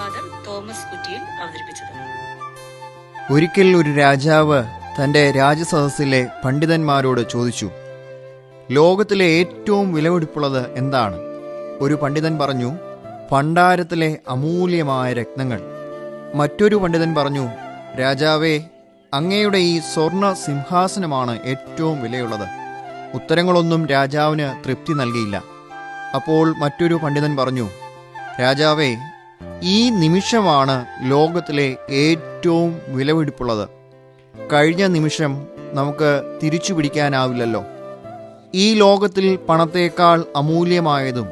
Father Thomas കുറ്റിയിൽ അവതരിപ്പിച്ചത്. ഒരിക്കൽ ഒരു രാജാവ് തന്റെ രാജസദസ്സിലെ പണ്ഡിതന്മാരോട് ചോദിച്ചു ലോകത്തിലെ ഏറ്റവും വിലപിടിപ്പുള്ളത് എന്താണ്? ഒരു പണ്ഡിതൻ പറഞ്ഞു ഭണ്ഡാരത്തിലെ അമൂല്യമായ രത്നങ്ങൾ. മറ്റൊരു പണ്ഡിതൻ പറഞ്ഞു രാജാവേ അങ്ങയുടെ ഈ സ്വർണ സിംഹാസനമാണ് ഏറ്റവും വിലയുള്ളത്. ഉത്തരങ്ങളൊന്നും രാജാവിന് തൃപ്തി നൽകിയില്ല. അപ്പോൾ മറ്റൊരു പണ്ഡിതൻ പറഞ്ഞു രാജാവേ ഈ നിമിഷമാണ് ലോകത്തിലെ ഏറ്റവും വിലപിടിപ്പുള്ളത്. കഴിഞ്ഞ നിമിഷം നമുക്ക് തിരിച്ചു പിടിക്കാനാവില്ലല്ലോ. ഈ ലോകത്തിൽ പണത്തേക്കാൾ അമൂല്യമായതും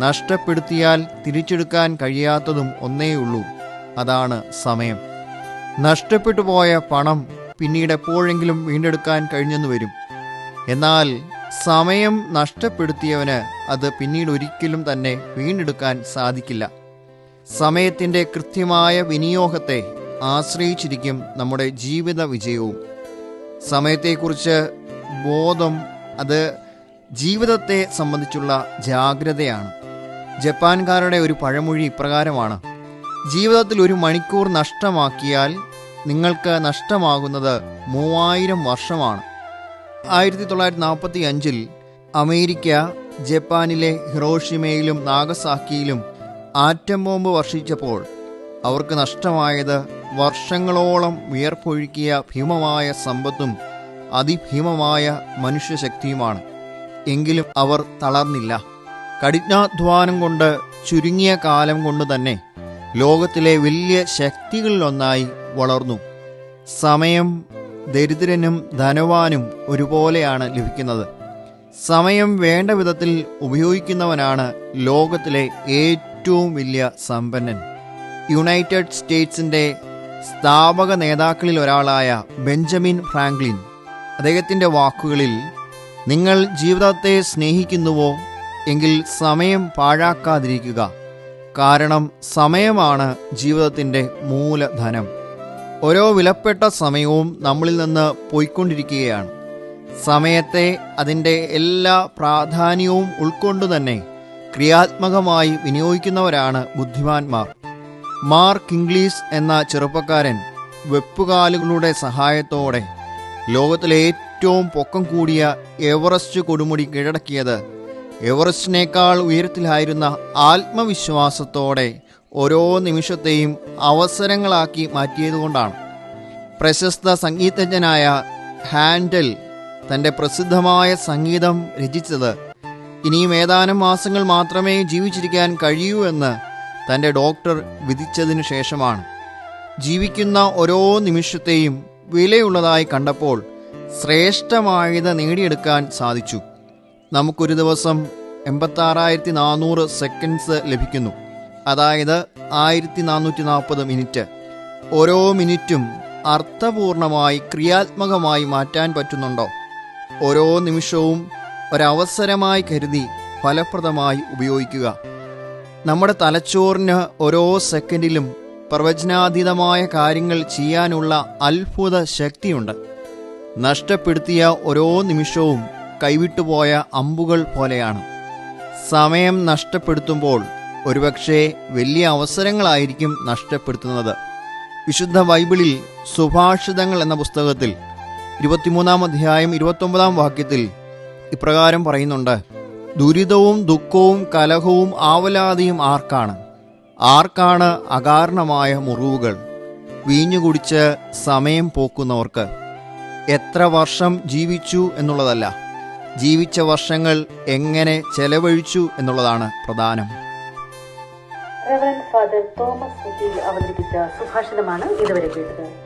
നഷ്ടപ്പെടുത്തിയാൽ തിരിച്ചെടുക്കാൻ കഴിയാത്തതും ഒന്നേയുള്ളൂ അതാണ് സമയം. നഷ്ടപ്പെട്ടു പോയ പണം പിന്നീട് എപ്പോഴെങ്കിലും വീണ്ടെടുക്കാൻ കഴിഞ്ഞെന്ന് വരും. എന്നാൽ സമയം നഷ്ടപ്പെടുത്തിയവന് അത് പിന്നീട് ഒരിക്കലും തന്നെ വീണ്ടെടുക്കാൻ സാധിക്കില്ല. സമയത്തിന്റെ കൃത്യമായ വിനിയോഗത്തെ ആശ്രയിച്ചിരിക്കും നമ്മുടെ ജീവിത വിജയവും. സമയത്തെക്കുറിച്ച് ബോധം അത് ജീവിതത്തെ സംബന്ധിച്ചുള്ള ജാഗ്രതയാണ്. ജപ്പാൻകാരുടെ ഒരു പഴമൊഴി ഇപ്രകാരമാണ്. ജീവിതത്തിൽ ഒരു മണിക്കൂർ നഷ്ടമാക്കിയാൽ നിങ്ങൾക്ക് നഷ്ടമാകുന്നത് മൂവായിരം വർഷമാണ്. ആയിരത്തി തൊള്ളായിരത്തി നാൽപ്പത്തി അഞ്ചിൽ അമേരിക്ക ജപ്പാനിലെ ഹിറോഷിമയിലും നാഗസാക്കിയിലും ആറ്റം ബോംബ് വർഷിച്ചപ്പോൾ അവർക്ക് നഷ്ടമായത് വർഷങ്ങളോളം വിയർപ്പൊഴുക്കിയ ഭീമമായ സമ്പത്തും അതിഭീമമായ മനുഷ്യശക്തിയുമാണ്. എങ്കിലും അവർ തളർന്നില്ല. കഠിനാധ്വാനം കൊണ്ട് ചുരുങ്ങിയ കാലം കൊണ്ട് തന്നെ ലോകത്തിലെ വലിയ ശക്തികളിലൊന്നായി വളർന്നു. സമയം ദരിദ്രനും ധനവാനും ഒരുപോലെയാണ് ലഭിക്കുന്നത്. സമയം വേണ്ട വിധത്തിൽ ഉപയോഗിക്കുന്നവനാണ് ലോകത്തിലെ ഏറ്റവും വലിയ സമ്പന്നൻ. യുണൈറ്റഡ് സ്റ്റേറ്റ്സിന്റെ സ്ഥാപക നേതാക്കളിൽ ഒരാളായ ബെഞ്ചമിൻ ഫ്രാങ്ക്ലിൻ. അദ്ദേഹത്തിന്റെ വാക്കുകളിൽ നിങ്ങൾ ജീവിതത്തെ സ്നേഹിക്കുന്നുവോ? എങ്കിൽ സമയം പാഴാക്കാതിരിക്കുക. കാരണം സമയമാണ് ജീവിതത്തിന്റെ മൂലധനം. ഓരോ വിലപ്പെട്ട സമയവും നമ്മളിൽ നിന്ന് പോയിക്കൊണ്ടിരിക്കുകയാണ്. സമയത്തെ അതിന്റെ എല്ലാ പ്രാധാന്യവും ഉൾക്കൊണ്ടു തന്നെ ക്രിയാത്മകമായി വിനിയോഗിക്കുന്നവരാണ് ബുദ്ധിമാന്മാർ. മാർക്ക് ഇംഗ്ലീസ് എന്ന ചെറുപ്പക്കാരൻ വെപ്പുകാലുകളുടെ സഹായത്തോടെ ലോകത്തിലെ ഏറ്റവും പൊക്കം കൂടിയ എവറസ്റ്റ് കൊടുമുടി കീഴടക്കിയത്. എവറസ്റ്റിനേക്കാൾ ഉയരത്തിലായിരുന്ന ആത്മവിശ്വാസത്തോടെ ഓരോ നിമിഷത്തെയും അവസരങ്ങളാക്കി മാറ്റിയതുകൊണ്ടാണ്. പ്രശസ്ത സംഗീതജ്ഞനായ ഹാൻഡൽ തന്റെ പ്രസിദ്ധമായ സംഗീതം രചിച്ചത് ഇനിയും ഏതാനും മാസങ്ങൾ മാത്രമേ ജീവിച്ചിരിക്കാൻ കഴിയൂ എന്ന് തന്റെ ഡോക്ടർ വിധിച്ചതിനു ശേഷമാണ്. ജീവിക്കുന്ന ഓരോ നിമിഷത്തെയും വിലയുള്ളതായി കണ്ടപ്പോൾ ശ്രേഷ്ഠമായത് നേടിയെടുക്കാൻ സാധിച്ചു. നമുക്കൊരു ദിവസം എൺപത്താറായിരത്തി നാനൂറ് സെക്കൻഡ്സ് ലഭിക്കുന്നു. അതായത് ആയിരത്തി നാനൂറ്റി നാൽപ്പത് മിനിറ്റ്. ഓരോ മിനിറ്റും അർത്ഥപൂർണമായി ക്രിയാത്മകമായി മാറ്റാൻ പറ്റുന്നുണ്ടോ? ഓരോ നിമിഷവും ഒരവസരമായി കരുതി ഫലപ്രദമായി ഉപയോഗിക്കുക. നമ്മുടെ തലച്ചോറിന് ഓരോ സെക്കൻഡിലും പ്രവചനാതീതമായ കാര്യങ്ങൾ ചെയ്യാനുള്ള അത്ഭുത ശക്തിയുണ്ട്. നഷ്ടപ്പെടുത്തിയ ഓരോ നിമിഷവും കൈവിട്ടുപോയ അമ്പുകൾ പോലെയാണ്. സമയം നഷ്ടപ്പെടുത്തുമ്പോൾ ഒരുപക്ഷെ വലിയ അവസരങ്ങളായിരിക്കും നഷ്ടപ്പെടുത്തുന്നത്. വിശുദ്ധ ബൈബിളിൽ സുഭാഷിതങ്ങൾ എന്ന പുസ്തകത്തിൽ ഇരുപത്തിമൂന്നാം അധ്യായം ഇരുപത്തൊമ്പതാം വാക്യത്തിൽ ഇപ്രകാരം പറയുന്നുണ്ട് ദുരിതവും ദുഃഖവും കലഹവും ആവലാതിയും ആർക്കാണ്? ആർക്കാണ് അകാരണമായ മുറിവുകൾ? വീഞ്ഞുകുടിച്ച് സമയം പോക്കുന്നവർക്ക് എത്ര വർഷം ജീവിച്ചു എന്നുള്ളതല്ല ജീവിച്ച വർഷങ്ങൾ എങ്ങനെ ചെലവഴിച്ചു എന്നുള്ളതാണ് പ്രധാനം. ഫാദർ തോമസ് അവതരിപ്പിച്ച സുഭാഷിതമാണ് ഇതുവരെ കേട്ടത്.